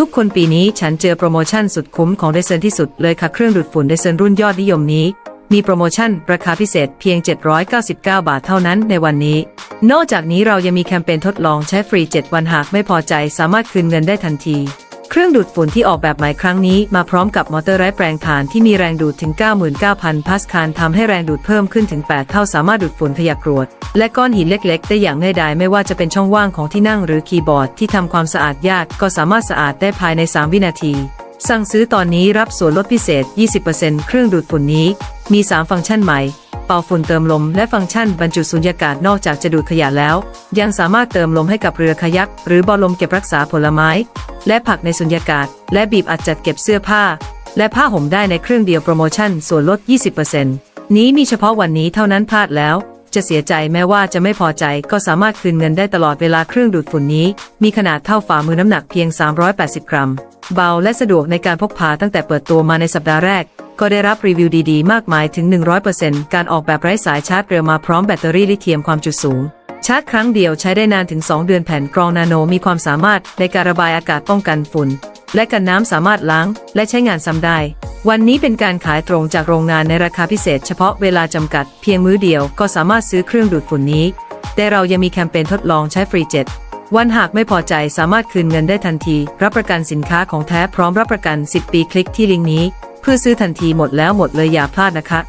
ทุกคนปีนี้ฉันเจอโปรโมชั่นสุดคุ้มของไดเซนที่สุดเลยค่ะเครื่องดูดฝุ่นไดเซนรุ่นยอดนิยมนี้ มีโปรโมชั่นราคาพิเศษเพียง 799 บาทเท่านั้นในวันนี้ นอกจากนี้เรายังมีแคมเปญทดลองใช้ฟรี 7 วันหากไม่พอใจสามารถคืนเงินได้ทันที เครื่องดูดฝุ่นที่ออกแบบใหม่ครั้งนี้มาพร้อมกับมอเตอร์ไร้แปลงถ่านที่มีแรงดูดถึง 99,000 พาสคาลทำให้แรงดูดเพิ่มขึ้นถึง 8 เท่าสามารถดูดฝุ่นขยะกรวด และก้อนหินเล็กๆ ได้อย่างง่ายดายไม่ว่าจะเป็นช่องว่างของที่นั่งหรือคีย์บอร์ดที่ทำความสะอาดยากก็สามารถสะอาดได้ภายใน 3 วินาที สั่งซื้อตอนนี้รับส่วนลดพิเศษ 20%เครื่องดูดฝุ่นนี้ มี 3 ฟังก์ชันใหม่เป่าฝุ่นเติมลมและฟังก์ชันบรรจุสุญญากาศนอกจากจะดูดขยะแล้ว ยังสามารถเติมลมให้กับเรือคายัก หรือบอลลมเก็บรักษาผลไม้ และผักในสุญญากาศ และบีบอัดจัดเก็บเสื้อผ้า และผ้าห่มได้ในเครื่องเดียวโปรโมชั่นส่วนลด 20%นี้มีเฉพาะวันนี้เท่านั้นพลาดแล้ว จะเสียใจแม้ว่าจะไม่พอใจก็สามารถคืนเงินได้ตลอดเวลาเครื่องดูดฝุ่นนี้ มีขนาดเท่าฝ่ามือน้ำหนักเพียง 380 กรัม เบาและสะดวกในการพกพาตั้งแต่เปิดตัวมาในสัปดาห์แรก ก็ได้รับรีวิวดีๆ มากมายถึง 100%การออกแบบไร้สายชาร์จเร็วมาพร้อมแบตเตอรี่ลิเธียมความจุสูง ชาร์จครั้งเดียวใช้ได้นานถึง 2 เดือนแผ่นกรองนาโนมีความสามารถในการระบายอากาศป้องกันฝุ่น และกันน้ำสามารถล้าง และใช้งานซ้ำได้ วันนี้เป็นการขายตรงจากโรงงานในราคาพิเศษเฉพาะเวลาจำกัดเพียงมื้อเดียวก็สามารถซื้อเครื่องดูดฝุ่นนี้ แต่เรายังมีแคมเปญทดลองใช้ฟรีเจ็ดวันหากไม่พอใจสามารถคืนเงินได้ทันที รับประกันสินค้าของแท้พร้อมรับประกัน 10 ปีคลิกที่ลิงก์นี้ เพื่อซื้อทันทีหมดแล้วหมดเลยอย่าพลาดนะคะ